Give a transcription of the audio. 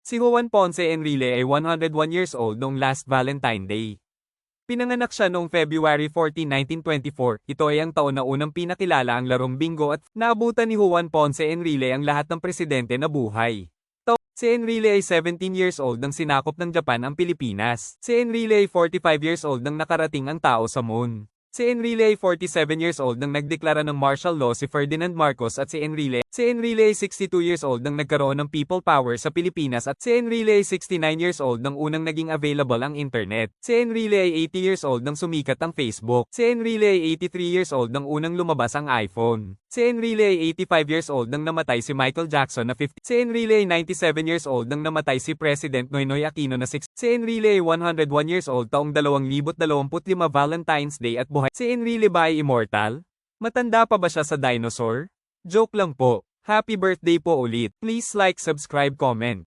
Si Juan Ponce Enrile ay 101 years old noong last Valentine Day. Pinanganak siya noong February 14, 1924. Ito ay ang taon na unang pinakilala ang larong bingo at naabutan ni Juan Ponce Enrile ang lahat ng presidente na buhay. Si Enrile ay 17 years old nang sinakop ng Japan ang Pilipinas. Si Enrile ay 45 years old nang nakarating ang tao sa moon. Si Enrile ay 47 years old nang nagdeklara ng martial law si Ferdinand Marcos at si Enrile. Si Enrile ay 62 years old nang nagkaroon ng people power sa Pilipinas at si Enrile ay 69 years old nang unang naging available ang internet. Si Enrile ay 80 years old nang sumikat ang Facebook. Si Enrile ay 83 years old nang unang lumabas ang iPhone. Si Enrile ay 85 years old nang namatay si Michael Jackson na 50. Si Enrile ay 97 years old nang namatay si President Noynoy Aquino na 6. Si Enrile ay 101 years old taong 2025 Valentine's Day at buhay. Si Enrile ba immortal? Matanda pa ba siya sa dinosaur? Joke lang po. Happy birthday po ulit. Please like, subscribe, comment.